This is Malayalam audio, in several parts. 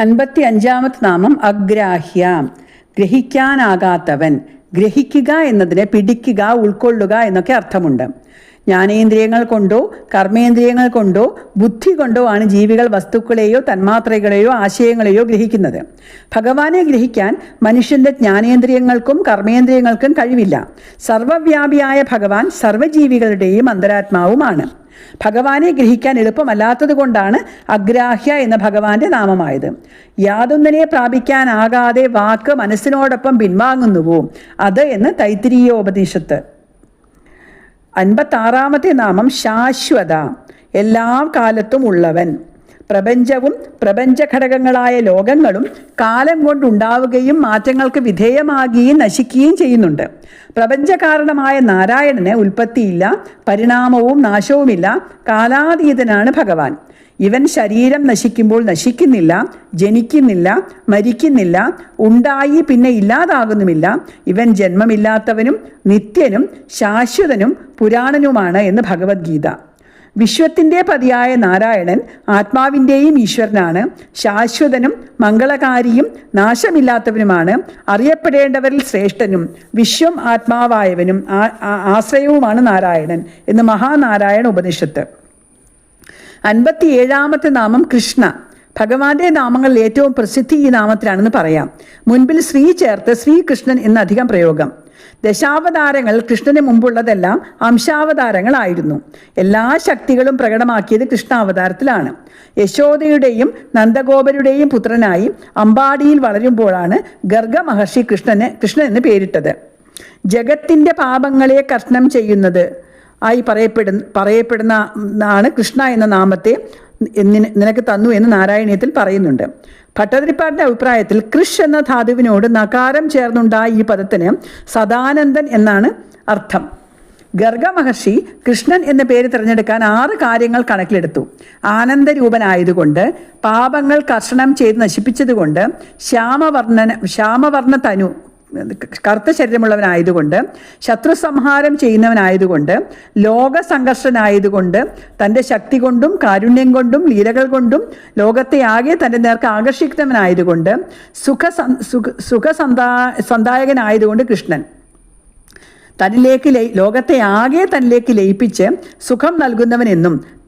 അൻപത്തി അഞ്ചാമത്തെ നാമം അഗ്രാഹ്യാം. ഗ്രഹിക്കാനാകാത്തവൻ ഗ്രഹിക്കുക എന്നതിന് പിടിക്കുക ഉൾക്കൊള്ളുക എന്നൊക്കെ അർത്ഥമുണ്ട്. ജ്ഞാനേന്ദ്രിയങ്ങൾ കൊണ്ടോ കർമ്മേന്ദ്രിയങ്ങൾ കൊണ്ടോ ബുദ്ധി കൊണ്ടോ ആണ് ജീവികൾ വസ്തുക്കളെയോ തന്മാത്രകളെയോ ആശയങ്ങളെയോ ഗ്രഹിക്കുന്നത്. ഭഗവാനെ ഗ്രഹിക്കാൻ മനുഷ്യന്റെ ജ്ഞാനേന്ദ്രിയങ്ങൾക്കും കർമ്മേന്ദ്രിയങ്ങൾക്കും കഴിവില്ല. സർവവ്യാപിയായ ഭഗവാൻ സർവജീവികളുടെയും അന്തരാത്മാവുമാണ്. ഭഗവാനെ ഗ്രഹിക്കാൻ എളുപ്പമല്ലാത്തത് കൊണ്ടാണ് അഗ്രാഹ്യ എന്ന ഭഗവാന്റെ നാമമായത്. യാതൊന്നിനെ പ്രാപിക്കാനാകാതെ വാക്ക് മനസ്സിനോടൊപ്പം പിൻവാങ്ങുന്നുവോ അത് എന്ന് തൈത്തിരീയോപനിഷത്ത്. അൻപത്താറാമത്തെ നാമം ശാശ്വത. എല്ലാ കാലത്തും ഉള്ളവൻ. പ്രപഞ്ചവും പ്രപഞ്ചഘടകങ്ങളായ ലോകങ്ങളും കാലം കൊണ്ടുണ്ടാവുകയും മാറ്റങ്ങൾക്ക് വിധേയമാകുകയും നശിക്കുകയും ചെയ്യുന്നുണ്ട്. പ്രപഞ്ചകാരണമായ നാരായണന് ഉൽപ്പത്തിയില്ല പരിണാമവും നാശവുമില്ല കാലാതീതനാണ് ഭഗവാൻ. ഇവൻ ശരീരം നശിക്കുമ്പോൾ നശിക്കുന്നില്ല ജനിക്കുന്നില്ല മരിക്കുന്നില്ല ഉണ്ടായി പിന്നെ ഇല്ലാതാകുന്നുമില്ല. ഇവൻ ജന്മമില്ലാത്തവനും നിത്യനും ശാശ്വതനും പുരാണനുമാണ് എന്ന് ഭഗവത്ഗീത. വിശ്വത്തിന്റെ പതിയായ നാരായണൻ ആത്മാവിന്റെയും ഈശ്വരനാണ്. ശാശ്വതനും മംഗളകാരിയും നാശമില്ലാത്തവനുമാണ്. അറിയപ്പെടേണ്ടവരിൽ ശ്രേഷ്ഠനും വിശ്വം ആത്മാവായവനും ആശ്രയവുമാണ് നാരായണൻ എന്ന് മഹാനാരായണ ഉപനിഷത്ത്. അൻപത്തിയേഴാമത്തെ നാമം കൃഷ്ണ. ഭഗവാന്റെ നാമങ്ങളിൽ ഏറ്റവും പ്രസിദ്ധി ഈ നാമത്തിലാണെന്ന് പറയാം. മുൻപിൽ ശ്രീ ചേർത്ത് ശ്രീകൃഷ്ണൻ എന്നധികം പ്രയോഗം. ദശാവതാരങ്ങൾ കൃഷ്ണന് മുമ്പുള്ളതെല്ലാം അംശാവതാരങ്ങളായിരുന്നു. എല്ലാ ശക്തികളും പ്രകടമാക്കിയത് കൃഷ്ണാവതാരത്തിലാണ്. യശോദയുടെയും നന്ദഗോപരുടെയും പുത്രനായി അമ്പാടിയിൽ വളരുമ്പോഴാണ് ഗർഗ മഹർഷി കൃഷ്ണന് കൃഷ്ണൻ എന്ന് പേരിട്ടത്. ജഗത്തിന്റെ പാപങ്ങളെ കർഷണം ചെയ്യുന്നത് ആയി പറയപ്പെടുന്ന പറയപ്പെടുന്ന ആണ് കൃഷ്ണ എന്ന നാമത്തെ നിനക്ക് തന്നു എന്ന് നാരായണീയത്തിൽ പറയുന്നുണ്ട്. ഭട്ടതിരിപ്പാടിന്റെ അഭിപ്രായത്തിൽ കൃഷ് എന്ന ധാതുവിനോട് നകാരം ചേർന്നുണ്ടായ ഈ പദത്തിന് സദാനന്ദൻ എന്നാണ് അർത്ഥം. ഗർഗ മഹർഷി കൃഷ്ണൻ എന്ന പേര് തിരഞ്ഞെടുക്കാൻ ആറ് കാര്യങ്ങൾ കണക്കിലെടുത്തു. ആനന്ദരൂപനായതുകൊണ്ട് പാപങ്ങൾ കർഷണം ചെയ്ത് നശിപ്പിച്ചതുകൊണ്ട് ശ്യാമവർണന ശ്യാമവർണ തനു കറുത്ത ശരീരമുള്ളവനായതുകൊണ്ട് ശത്രു സംഹാരം ചെയ്യുന്നവനായതുകൊണ്ട് ലോക സംഘർഷനായതുകൊണ്ട് തന്റെ ശക്തി കൊണ്ടും കാരുണ്യം കൊണ്ടും ലീലകൾ കൊണ്ടും ലോകത്തെ ആകെ തന്റെ നേർക്ക് ആകർഷിക്കുന്നവനായതുകൊണ്ട് സുഖ സുഖ സന്താ സന്ദായകനായതുകൊണ്ട് കൃഷ്ണൻ. തന്നിലേക്ക് ലയി ലോകത്തെ ആകെ തന്നിലേക്ക് ലയിപ്പിച്ച് സുഖം നൽകുന്നവൻ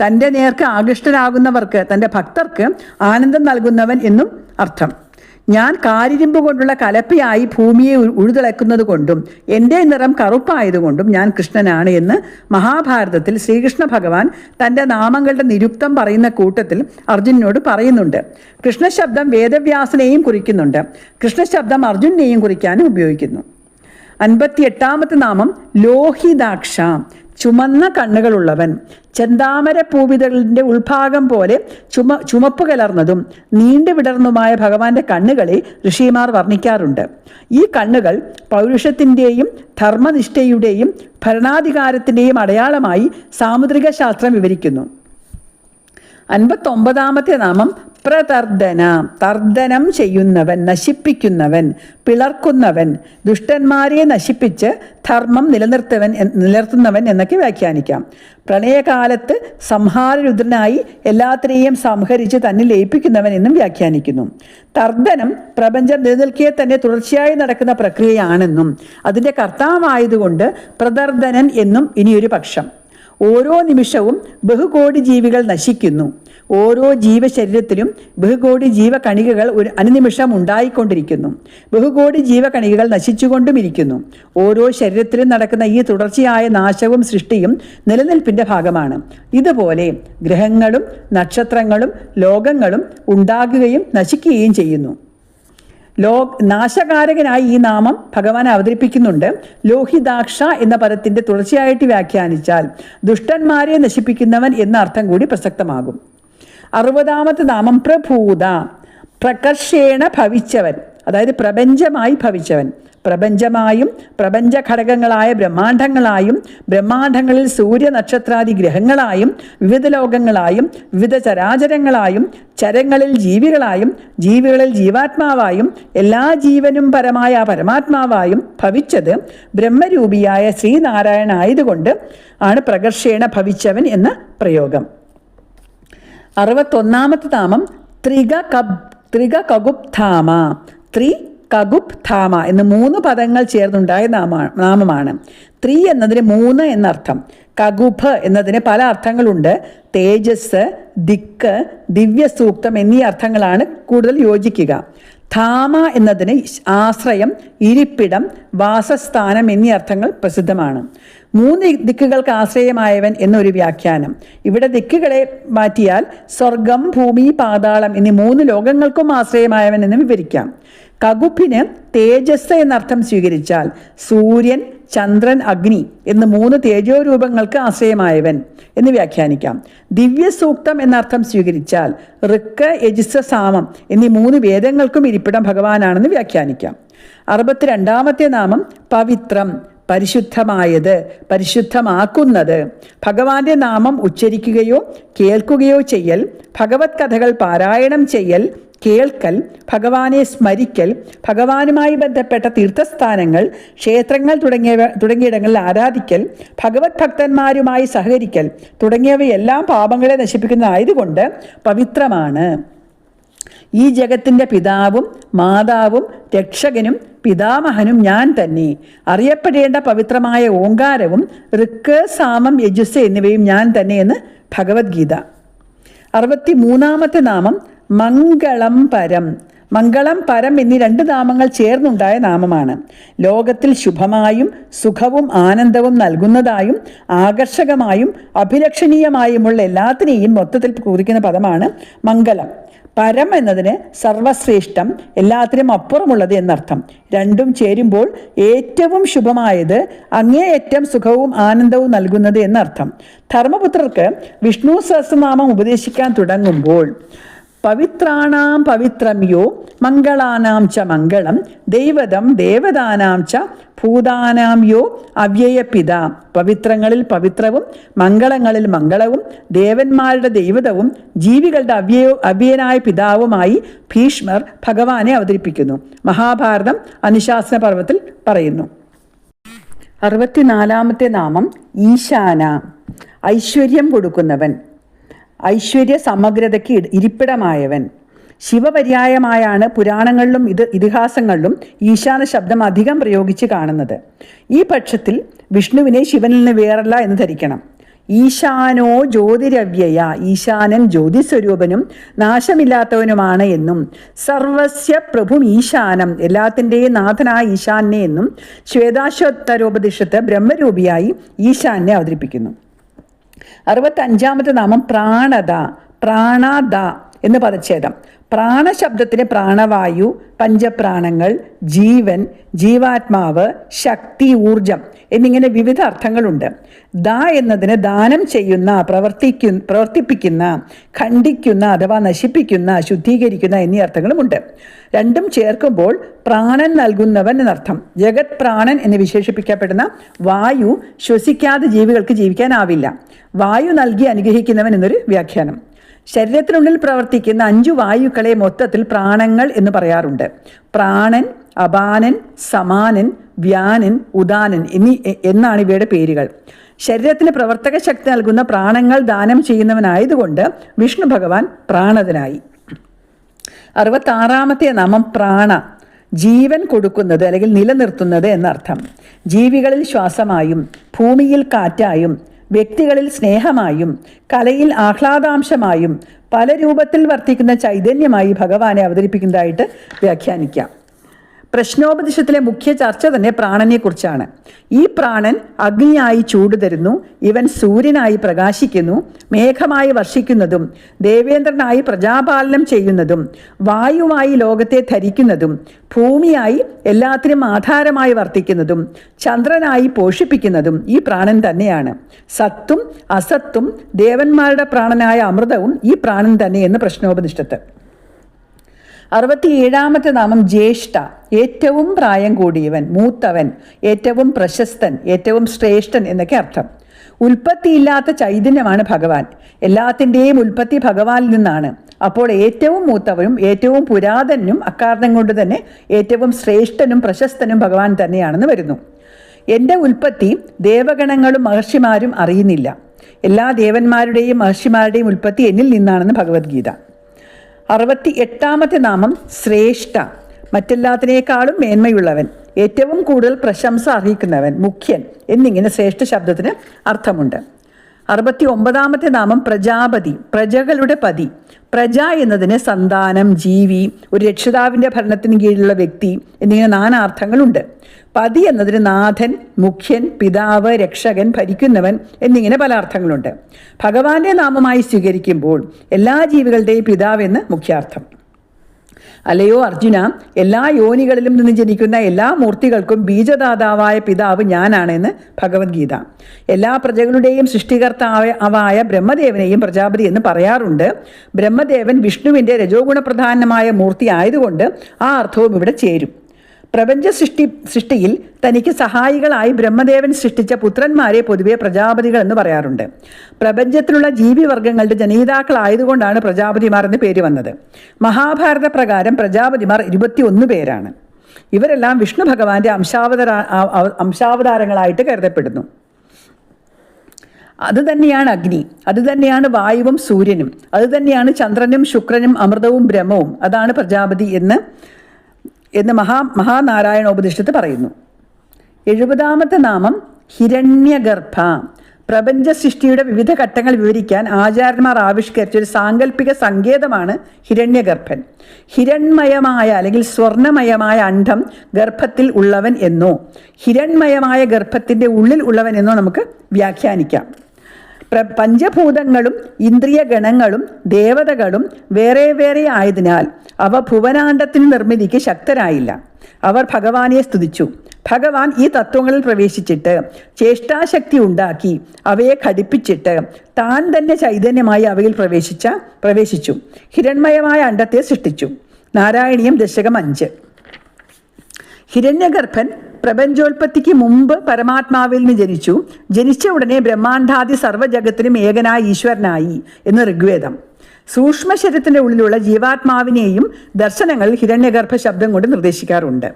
തന്റെ നേർക്ക് ആകൃഷ്ടരാകുന്നവർക്ക് തന്റെ ഭക്തർക്ക് ആനന്ദം നൽകുന്നവൻ എന്നും അർത്ഥം. ഞാൻ കാരിരുമ്പ് കൊണ്ടുള്ള കലപ്പയായി ഭൂമിയെ ഉഴുതിളക്കുന്നത് കൊണ്ടും എന്റെ നിറം കറുപ്പായതുകൊണ്ടും ഞാൻ കൃഷ്ണനാണ് എന്ന് മഹാഭാരതത്തിൽ ശ്രീകൃഷ്ണ ഭഗവാൻ തന്റെ നാമങ്ങളുടെ നിരുക്തം പറയുന്ന കൂട്ടത്തിൽ അർജുനോട് പറയുന്നുണ്ട്. കൃഷ്ണശബ്ദം വേദവ്യാസനെയും കുറിക്കുന്നുണ്ട്. കൃഷ്ണശബ്ദം അർജുനെയും കുറിക്കാനും ഉപയോഗിക്കുന്നു. അൻപത്തി എട്ടാമത്തെ നാമം ലോഹിതാക്ഷ. ചുമന്ന കണ്ണുകളുള്ളവൻ ചെന്താമര പൂവിതളിന്റെ ഉൾഭാഗം പോലെ ചുമ ചുമപ്പ് കലർന്നതും നീണ്ടു വിടർന്നുമായ ഭഗവാന്റെ കണ്ണുകളെ ഋഷിമാർ വർണിക്കാറുണ്ട്. ഈ കണ്ണുകൾ പൗരുഷത്തിന്റെയും ധർമ്മനിഷ്ഠയുടെയും ഭരണാധികാരത്തിന്റെയും അടയാളമായി സാമുദ്രിക ശാസ്ത്രം വിവരിക്കുന്നു. അൻപത്തൊമ്പതാമത്തെ നാമം പ്രതർദന തർദനം ചെയ്യുന്നവൻ നശിപ്പിക്കുന്നവൻ പിളർക്കുന്നവൻ ദുഷ്ടന്മാരെ നശിപ്പിച്ച് ധർമ്മം നിലനിർത്തവൻ നിലനിർത്തുന്നവൻ എന്നൊക്കെ വ്യാഖ്യാനിക്കാം. പ്രണയകാലത്ത് സംഹാരരുദ്രനായി എല്ലാത്തിനെയും സംഹരിച്ച് തന്നെ ലയിപ്പിക്കുന്നവൻ എന്നും വ്യാഖ്യാനിക്കുന്നു. തർദനം പ്രപഞ്ചം നിലനിൽക്കിയെ തന്നെ തുടർച്ചയായി നടക്കുന്ന പ്രക്രിയയാണെന്നും അതിന്റെ കർത്താവായതുകൊണ്ട് പ്രതർദനൻ എന്നും ഇനിയൊരു പക്ഷം. ഓരോ നിമിഷവും ബഹുകോടി ജീവികൾ നശിക്കുന്നു. ഓരോ ജീവശരീരത്തിലും ബഹുകോടി ജീവകണികകൾ ഒരു അനുനിമിഷം ഉണ്ടായിക്കൊണ്ടിരിക്കുന്നു. ബഹുകോടി ജീവകണികകൾ നശിച്ചുകൊണ്ടുമിരിക്കുന്നു ഓരോ ശരീരത്തിലും നടക്കുന്ന ഈ തുടർച്ചയായ നാശവും സൃഷ്ടിയും നിലനിൽപ്പിന്റെ ഭാഗമാണ്. ഇതുപോലെ ഗ്രഹങ്ങളും നക്ഷത്രങ്ങളും ലോകങ്ങളും ഉണ്ടാകുകയും നശിക്കുകയും ചെയ്യുന്നു. ലോ നാശകാരകനായി ഈ നാമം ഭഗവാൻ അവതരിപ്പിക്കുന്നുണ്ട്. ലോഹിതാക്ഷ എന്ന പദത്തിന്റെ തുടർച്ചയായിട്ട് വ്യാഖ്യാനിച്ചാൽ ദുഷ്ടന്മാരെ നശിപ്പിക്കുന്നവൻ എന്ന അർത്ഥം കൂടി പ്രസക്തമാകും. അറുപതാമത്തെ നാമം പ്രഭൂത. പ്രകർഷേണ ഭവിച്ചവൻ. അതായത് പ്രപഞ്ചമായി ഭവിച്ചവൻ. പ്രപഞ്ചമായും പ്രപഞ്ച ഘടകങ്ങളായ ബ്രഹ്മാണ്ഡങ്ങളായും ബ്രഹ്മാണ്ഡങ്ങളിൽ സൂര്യ നക്ഷത്രാദി ഗ്രഹങ്ങളായും വിവിധ ലോകങ്ങളായും വിവിധ ചരാചരങ്ങളായും ചരങ്ങളിൽ ജീവികളായും ജീവികളിൽ ജീവാത്മാവായും എല്ലാ ജീവനും പരമായ പരമാത്മാവായും ഭവിച്ചത് ബ്രഹ്മരൂപിയായ ശ്രീനാരായണ ആയതുകൊണ്ട് ആണ് പ്രകർഷേണ ഭവിച്ചവൻ എന്ന പ്രയോഗം. അറുപത്തൊന്നാമത്തെ നാമം ത്രിക കബ് ത്രിക കഗുപ്ധാമ ത്രി കഗുപ് ധാമ എന്ന് മൂന്ന് പദങ്ങൾ ചേർന്നുണ്ടായ നാമ നാമമാണ്. ത്രി എന്നതിന് മൂന്ന് എന്നർത്ഥം. കഗുഭ് എന്നതിന് പല അർത്ഥങ്ങളുണ്ട്. തേജസ് ദിക്ക് ദിവ്യസൂക്തം എന്നീ അർത്ഥങ്ങളാണ് കൂടുതൽ യോജിക്കുക. ധാമ എന്നതിന് ആശ്രയം ഇരിപ്പിടം വാസസ്ഥാനം എന്നീ അർത്ഥങ്ങൾ പ്രസിദ്ധമാണ്. മൂന്ന് ദിക്കുകൾക്ക് ആശ്രയമായവൻ എന്നൊരു വ്യാഖ്യാനം. ഇവിടെ ദിക്കുകളെ മാറ്റിയാൽ സ്വർഗം ഭൂമി പാതാളം എന്നീ മൂന്ന് ലോകങ്ങൾക്കും ആശ്രയമായവൻ എന്ന് വിവരിക്കാം. കകുപ്പിന് തേജസ് എന്നർത്ഥം സ്വീകരിച്ചാൽ സൂര്യൻ ചന്ദ്രൻ അഗ്നി എന്ന് മൂന്ന് തേജോ രൂപങ്ങൾക്ക് ആശ്രയമായവൻ എന്ന് വ്യാഖ്യാനിക്കാം. ദിവ്യ സൂക്തം എന്നർത്ഥം സ്വീകരിച്ചാൽ ഋക്ക് യജിസ സാമം എന്നീ മൂന്ന് വേദങ്ങൾക്കും ഇരിപ്പിടം ഭഗവാനാണെന്ന് വ്യാഖ്യാനിക്കാം. അറുപത്തിരണ്ടാമത്തെ നാമം പവിത്രം പരിശുദ്ധമായത് പരിശുദ്ധമാക്കുന്നത്. ഭഗവാന്റെ നാമം ഉച്ചരിക്കുകയോ കേൾക്കുകയോ ചെയ്യൽ ഭഗവത് കഥകൾ പാരായണം ചെയ്യൽ കേൾക്കൽ ഭഗവാനെ സ്മരിക്കൽ ഭഗവാനുമായി ബന്ധപ്പെട്ട തീർത്ഥസ്ഥാനങ്ങൾ ക്ഷേത്രങ്ങൾ തുടങ്ങിയവ തുടങ്ങിയിടങ്ങളിൽ ആരാധിക്കൽ ഭഗവത് ഭക്തന്മാരുമായി സഹകരിക്കൽ തുടങ്ങിയവയെല്ലാം പാപങ്ങളെ നശിപ്പിക്കുന്നതായതുകൊണ്ട് പവിത്രമാണ്. ഈ ജഗത്തിന്റെ പിതാവും മാതാവും രക്ഷകനും പിതാമഹനും ഞാൻ തന്നെ. അറിയപ്പെടേണ്ട പവിത്രമായ ഓങ്കാരവും ഋക്ക് സാമം യജുസ് എന്നിവയും ഞാൻ തന്നെ എന്ന് ഭഗവത്ഗീത. അറുപത്തി മൂന്നാമത്തെ നാമം മംഗളം പരം. മംഗളം പരം എന്നീ രണ്ട് നാമങ്ങൾ ചേർന്നുണ്ടായ നാമമാണ്. ലോകത്തിൽ ശുഭമായും സുഖവും ആനന്ദവും നൽകുന്നതായും ആകർഷകമായും അഭിലഷണീയമായുമുള്ള എല്ലാത്തിനെയും മൊത്തത്തിൽ കുറിക്കുന്ന പദമാണ് മംഗളം. പരം എന്നതിന് സർവശ്രേഷ്ഠം എല്ലാത്തിനും അപ്പുറമുള്ളത് എന്നർത്ഥം. രണ്ടും ചേരുമ്പോൾ ഏറ്റവും ശുഭമായത് അങ്ങേയറ്റം സുഖവും ആനന്ദവും നൽകുന്നത് എന്നർത്ഥം. ധർമ്മപുത്രർക്ക് വിഷ്ണു സഹസ്രനാമം ഉപദേശിക്കാൻ തുടങ്ങുമ്പോൾ പവിത്രാണാം പവിത്രം യോ മംഗളാനാം ച മംഗളം ദൈവതം ദേവതാനാം ച ഭൂതാനാം യോ അവ്യയപിത പവിത്രങ്ങളിൽ പവിത്രവും മംഗളങ്ങളിൽ മംഗളവും ദേവന്മാരുടെ ദൈവതവും ജീവികളുടെ അവ്യയോ അവ്യയനായ പിതാവുമായി ഭീഷ്മർ ഭഗവാനെ അവതരിപ്പിക്കുന്നു. മഹാഭാരതം അനുശാസന പർവത്തിൽ പറയുന്നു. അറുപത്തിനാലാമത്തെ നാമം ഈശാന. ഐശ്വര്യം കൊടുക്കുന്നവൻ. ഐശ്വര്യ സമഗ്രതയ്ക്ക് ഇരിപ്പിടമായവൻ. ശിവപര്യായമായാണ് പുരാണങ്ങളിലും ഇത് ഇതിഹാസങ്ങളിലും ഈശാന ശബ്ദം അധികം പ്രയോഗിച്ച് കാണുന്നത്. ഈ പക്ഷത്തിൽ വിഷ്ണുവിനെ ശിവനിൽ നിന്ന് വേറല്ല എന്ന് ധരിക്കണം. ഈശാനോ ജ്യോതിരവ്യയ ഈശാനൻ ജ്യോതിസ്വരൂപനും നാശമില്ലാത്തവനുമാണ് എന്നും സർവസ്യ പ്രഭു ഈശാനം എല്ലാത്തിന്റെയും നാഥനായ ഈശാനെ എന്നും ശ്വേതാശ്വത്തരോപദിഷത്ത് ബ്രഹ്മരൂപിയായി ഈശാനെ അവതരിപ്പിക്കുന്നു. അറുപത്തഞ്ചാമത്തെ നാമം പ്രാണത പ്രാണദ. എന്ന് പദച്ഛേദം പ്രാണശബ്ദത്തിന് പ്രാണവായു പഞ്ചപ്രാണങ്ങൾ ജീവൻ ജീവാത്മാവ് ശക്തി ഊർജം എന്നിങ്ങനെ വിവിധ അർത്ഥങ്ങളുണ്ട്. ദ എന്നതിന് ദാനം ചെയ്യുന്ന പ്രവർത്തിക്കു പ്രവർത്തിപ്പിക്കുന്ന ഖണ്ഡിക്കുന്ന അഥവാ നശിപ്പിക്കുന്ന ശുദ്ധീകരിക്കുന്ന എന്നീ അർത്ഥങ്ങളുമുണ്ട്. രണ്ടും ചേർക്കുമ്പോൾ പ്രാണൻ നൽകുന്നവൻ എന്നർത്ഥം. ജഗത് പ്രാണൻ എന്ന് വിശേഷിപ്പിക്കപ്പെടുന്ന വായു ശ്വസിക്കാതെ ജീവികൾക്ക് ജീവിക്കാനാവില്ല. വായു നൽകി അനുഗ്രഹിക്കുന്നവൻ എന്നൊരു വ്യാഖ്യാനം. ശരീരത്തിനുള്ളിൽ പ്രവർത്തിക്കുന്ന അഞ്ചു വായുക്കളെ മൊത്തത്തിൽ പ്രാണങ്ങൾ എന്ന് പറയാറുണ്ട്. പ്രാണൻ അപാനൻ സമാനൻ വ്യാനൻ ഉദാനൻ എന്നീ എന്നാണ് ഇവയുടെ പേരുകൾ. ശരീരത്തിന് പ്രവർത്തക ശക്തി നൽകുന്ന പ്രാണങ്ങൾ ദാനം ചെയ്യുന്നവനായതുകൊണ്ട് വിഷ്ണു ഭഗവാൻ പ്രാണതനായി. അറുപത്താറാമത്തെ നാമം പ്രാണ. ജീവൻ കൊടുക്കുന്നത് അല്ലെങ്കിൽ നിലനിർത്തുന്നത് എന്നർത്ഥം. ജീവികളിൽ ശ്വാസമായും ഭൂമിയിൽ കാറ്റായും വ്യക്തികളിൽ സ്നേഹമായും കലയിൽ ആഹ്ലാദാംശമായും പല രൂപത്തിൽ വർത്തിക്കുന്ന ചൈതന്യമായി ഭഗവാനെ അവതരിപ്പിക്കുന്നതായിട്ട് വ്യാഖ്യാനിക്കാം. പ്രശ്നോപദേശത്തിലെ മുഖ്യ ചർച്ച തന്നെ പ്രാണനെക്കുറിച്ചാണ്. ഈ പ്രാണൻ അഗ്നിയായി ചൂട് തരുന്നു ഇവൻ സൂര്യനായി പ്രകാശിക്കുന്നു മേഘമായി വർഷിക്കുന്നതും ദേവേന്ദ്രനായി പ്രജാപാലനം ചെയ്യുന്നതും വായുവായി ലോകത്തെ ധരിക്കുന്നതും ഭൂമിയായി എല്ലാത്തിനും ആധാരമായി വർത്തിക്കുന്നതും ചന്ദ്രനായി പോഷിപ്പിക്കുന്നതും ഈ പ്രാണൻ തന്നെയാണ്. സത്തും അസത്തും ദേവന്മാരുടെ പ്രാണനായ അമൃതവും ഈ പ്രാണൻ തന്നെയെന്ന് പ്രശ്നോപനിഷത്ത്. അറുപത്തിയേഴാമത്തെ നാമം ജ്യേഷ്ഠ. ഏറ്റവും പ്രായം കൂടിയവൻ മൂത്തവൻ ഏറ്റവും പ്രശസ്തൻ ഏറ്റവും ശ്രേഷ്ഠൻ എന്നൊക്കെ അർത്ഥം. ഉൽപ്പത്തിയില്ലാത്ത ചൈതന്യമാണ് ഭഗവാൻ. എല്ലാത്തിന്റെയും ഉൽപ്പത്തി ഭഗവാനിൽ നിന്നാണ്. അപ്പോൾ ഏറ്റവും മൂത്തവനും ഏറ്റവും പുരാതനും അക്കാരണം കൊണ്ട് തന്നെ ഏറ്റവും ശ്രേഷ്ഠനും പ്രശസ്തനും ഭഗവാൻ തന്നെയാണെന്ന് വരുന്നു. എന്റെ ഉൽപ്പത്തി ദേവഗണങ്ങളും മഹർഷിമാരും അറിയുന്നില്ല. എല്ലാ ദേവന്മാരുടെയും മഹർഷിമാരുടെയും ഉൽപ്പത്തി എന്നിൽ നിന്നാണെന്ന് ഭഗവത്ഗീത. അറുപത്തി എട്ടാമത്തെ നാമം ശ്രേഷ്ഠ. മറ്റെല്ലാത്തിനേക്കാളും മേന്മയുള്ളവൻ ഏറ്റവും കൂടുതൽ പ്രശംസ അർഹിക്കുന്നവൻ മുഖ്യൻ എന്നിങ്ങനെ ശ്രേഷ്ഠ ശബ്ദത്തിന് അർത്ഥമുണ്ട്. അറുപത്തി ഒമ്പതാമത്തെ നാമം പ്രജാപതി പ്രജകളുടെ പതി. പ്രജ എന്നതിന് സന്താനം ജീവി ഒരു രക്ഷിതാവിന്റെ ഭരണത്തിന് കീഴിലുള്ള വ്യക്തി എന്നിങ്ങനെ നാനാർത്ഥങ്ങളുണ്ട് പതി എന്നതിന് നാഥൻ മുഖ്യൻ പിതാവ് രക്ഷകൻ ഭരിക്കുന്നവൻ എന്നിങ്ങനെ പല അർത്ഥങ്ങളുണ്ട്. ഭഗവാന്റെ നാമമായി സ്വീകരിക്കുമ്പോൾ എല്ലാ ജീവികളുടെയും പിതാവെന്ന് മുഖ്യാർത്ഥം. അല്ലയോ അർജുന എല്ലാ യോനികളിലും നിന്ന് ജനിക്കുന്ന എല്ലാ മൂർത്തികൾക്കും ബീജദാതാവായ പിതാവ് ഞാനാണെന്ന് ഭഗവത്ഗീത. എല്ലാ പ്രജകളുടെയും സൃഷ്ടികർത്താവായ ബ്രഹ്മദേവനെയും പ്രജാപതി എന്ന് പറയാറുണ്ട്. ബ്രഹ്മദേവൻ വിഷ്ണുവിന്റെ രജോഗുണപ്രധാനമായ മൂർത്തി ആയതുകൊണ്ട് ആ അർത്ഥവും ഇവിടെ ചേരും. പ്രപഞ്ച സൃഷ്ടി സൃഷ്ടിയിൽ തനിക്ക് സഹായികളായി ബ്രഹ്മദേവൻ സൃഷ്ടിച്ച പുത്രന്മാരെ പൊതുവെ പ്രജാപതികൾ എന്ന് പറയാറുണ്ട്. പ്രപഞ്ചത്തിലുള്ള ജീവിവർഗങ്ങളുടെ ജനീതാക്കളായതുകൊണ്ടാണ് പ്രജാപതിമാർ എന്ന് പേര് വന്നത്. മഹാഭാരത പ്രകാരം പ്രജാപതിമാർ ഇരുപത്തിയൊന്ന് പേരാണ്. ഇവരെല്ലാം വിഷ്ണു ഭഗവാന്റെ അംശാവതര അംശാവതാരങ്ങളായിട്ട് കരുതപ്പെടുന്നു. അതുതന്നെയാണ് അഗ്നി അതുതന്നെയാണ് വായുവും സൂര്യനും അതുതന്നെയാണ് ചന്ദ്രനും ശുക്രനും അമൃതവും ബ്രഹ്മവും. അതാണ് പ്രജാപതി എന്ന് എന്ന് മഹാ മഹാനാരായണോപനിഷത്ത് പറയുന്നു. എഴുപതാമത്തെ നാമം ഹിരണ്യഗർഭ. പ്രപഞ്ച സൃഷ്ടിയുടെ വിവിധ ഘട്ടങ്ങൾ വിവരിക്കാൻ ആചാര്യന്മാർ ആവിഷ്കരിച്ച ഒരു സാങ്കല്പിക സങ്കേതമാണ് ഹിരണ്യഗർഭൻ. ഹിരൺമയമായ അല്ലെങ്കിൽ സ്വർണമയമായ അണ്ഡം ഗർഭത്തിൽ ഉള്ളവൻ എന്നോ ഹിരൺമയമായ ഗർഭത്തിന്റെ ഉള്ളിൽ ഉള്ളവൻ എന്നോ നമുക്ക് വ്യാഖ്യാനിക്കാം. പഞ്ചഭൂതങ്ങളും ഇന്ദ്രിയ ഗണങ്ങളും ദേവതകളും വേറെ വേറെ ആയതിനാൽ അവ ഭുവനാണ്ടത്തിന് നിർമ്മിതിക്ക് ശക്തരായില്ല. അവർ ഭഗവാനെ സ്തുതിച്ചു. ഭഗവാൻ ഈ തത്വങ്ങളിൽ പ്രവേശിച്ചിട്ട് ചേഷ്ടാശക്തി ഉണ്ടാക്കി അവയെ ഘടിപ്പിച്ചിട്ട് താൻ തന്നെ ചൈതന്യമായി അവയിൽ പ്രവേശിച്ച പ്രവേശിച്ചു. ഹിരൺമയമായ അണ്ടത്തെ സൃഷ്ടിച്ചു. നാരായണീയം ദശകം അഞ്ച്. ഹിരണ്യഗർഭൻ പ്രപഞ്ചോൽപത്തിക്ക് മുമ്പ് പരമാത്മാവിൽ നിന്ന് ജനിച്ചു. ജനിച്ച ഉടനെ ബ്രഹ്മാണ്ഡാദി സർവജഗത്തിനും ഏകനായ ഈശ്വരനായി എന്ന് ഋഗ്വേദം. സൂക്ഷ്മ ശരീരത്തിന്റെ ഉള്ളിലുള്ള ജീവാത്മാവിനെയും ദർശനങ്ങൾ ഹിരണ്യഗർഭ ശബ്ദം കൊണ്ട് നിർദ്ദേശിക്കാറുണ്ട്.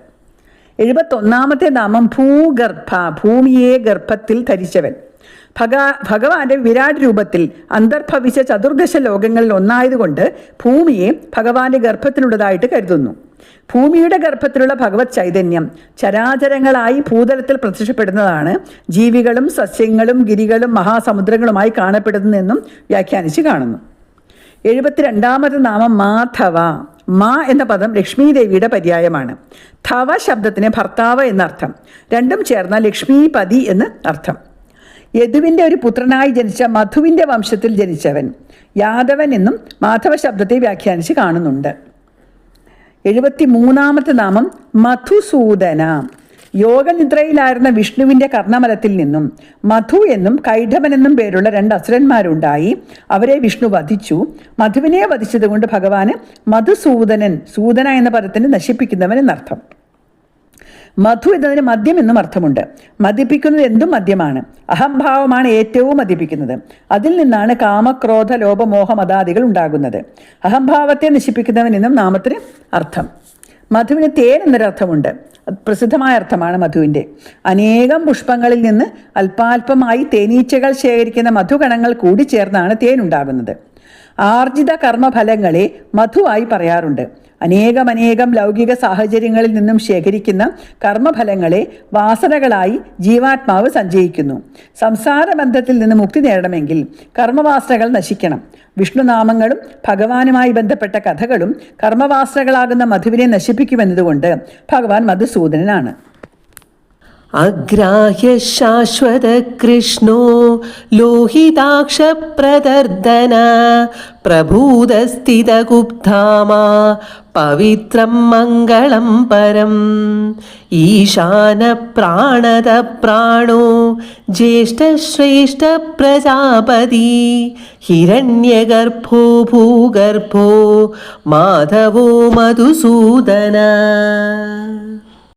എഴുപത്തൊന്നാമത്തെ നാമം ഭൂഗർഭ ഭൂമിയെ ഗർഭത്തിൽ ധരിച്ചവൻ. ഭഗ ഭഗവാന്റെ വിരാട് രൂപത്തിൽ അന്തർഭവിച്ച ചതുർദശ ലോകങ്ങളിൽ ഒന്നായതുകൊണ്ട് ഭൂമിയെ ഭഗവാന്റെ ഗർഭത്തിലുള്ളതായിട്ട് കരുതുന്നു. ഭൂമിയുടെ ഗർഭത്തിലുള്ള ഭഗവത് ചൈതന്യം ചരാചരങ്ങളായി ഭൂതലത്തിൽ പ്രത്യക്ഷപ്പെടുന്നതാണ്. ജീവികളും സസ്യങ്ങളും ഗിരികളും മഹാസമുദ്രങ്ങളുമായി കാണപ്പെടുന്നതെന്നും വ്യാഖ്യാനിച്ച് കാണുന്നു. എഴുപത്തിരണ്ടാമത് നാമം മാധവ മാ എന്ന പദം ലക്ഷ്മി ദേവിയുടെ പര്യായമാണ് ധവ ശബ്ദത്തിന് ഭർത്താവ് എന്നർത്ഥം. രണ്ടും ചേർന്ന ലക്ഷ്മീപതി എന്ന് അർത്ഥം. യദുവിന്റെ ഒരു പുത്രനായി ജനിച്ച മധുവിന്റെ വംശത്തിൽ ജനിച്ചവൻ. യാദവൻ എന്നും മാധവ ശബ്ദത്തെ വ്യാഖ്യാനിച്ച് കാണുന്നുണ്ട്. എഴുപത്തി മൂന്നാമത്തെ നാമം മധുസൂദന. യോഗനിദ്രയിലായിരുന്ന വിഷ്ണുവിന്റെ കർണമലത്തിൽ നിന്നും മധു എന്നും കൈഢവൻ എന്നും പേരുള്ള രണ്ട് അസുരന്മാരുണ്ടായി. അവരെ വിഷ്ണു വധിച്ചു. മധുവിനെ വധിച്ചതുകൊണ്ട് ഭഗവാന് മധുസൂദനൻ സൂദന എന്ന പദത്തിന് നശിപ്പിക്കുന്നവൻ എന്നർത്ഥം. മധു എന്നതിന് മദ്യം എന്നും അർത്ഥമുണ്ട്. മദ്യപിക്കുന്നത് എന്തും മദ്യമാണ്. അഹംഭാവമാണ് ഏറ്റവും മദ്യപിക്കുന്നത്. അതിൽ നിന്നാണ് കാമക്രോധ ലോപമോഹ മതാദികൾ ഉണ്ടാകുന്നത്. അഹംഭാവത്തെ നശിപ്പിക്കുന്നവൻ എന്നും നാമത്തിന് അർത്ഥം. മധുവിന് തേൻ എന്നൊരർത്ഥമുണ്ട്. പ്രസിദ്ധമായ അർത്ഥമാണ് മധുവിന്റെ. അനേകം പുഷ്പങ്ങളിൽ നിന്ന് അല്പാൽപമായി തേനീച്ചകൾ ശേഖരിക്കുന്ന മധുഗണങ്ങൾ കൂടി ചേർന്നാണ് തേൻ ഉണ്ടാകുന്നത്. ആർജിത കർമ്മഫലങ്ങളെ മധുവായി പറയാറുണ്ട്. അനേകമനേകം ലൗകിക സാഹചര്യങ്ങളിൽ നിന്നും ശേഖരിക്കുന്ന കർമ്മഫലങ്ങളെ വാസനകളായി ജീവാത്മാവ് സഞ്ചയിക്കുന്നു. സംസാരബന്ധത്തിൽ നിന്ന് മുക്തി നേടണമെങ്കിൽ കർമ്മവാസനകൾ നശിക്കണം. വിഷ്ണുനാമങ്ങളും ഭഗവാനുമായി ബന്ധപ്പെട്ട കഥകളും കർമ്മവാസനകളാകുന്ന മധുവിനെ നശിപ്പിക്കുമെന്നതുകൊണ്ട് ഭഗവാൻ മധുസൂദനനാണ്. അഗ്രാഹ്യ ശാശ്വത കൃഷ്ണോ ലോഹിതാക്ഷപ്രദർദന പ്രഭൂതസ്ഥിതഗുപ്താമ പവിത്രം മംഗളം പരം ഈശാന പ്രാണത പ്രാണോ ജ്യേഷ്ഠശ്രേഷ്ഠ പ്രജാപതി ഹിരണ്യഗർഭോ ഭൂഗർഭോ മാധവോ മധുസൂദന.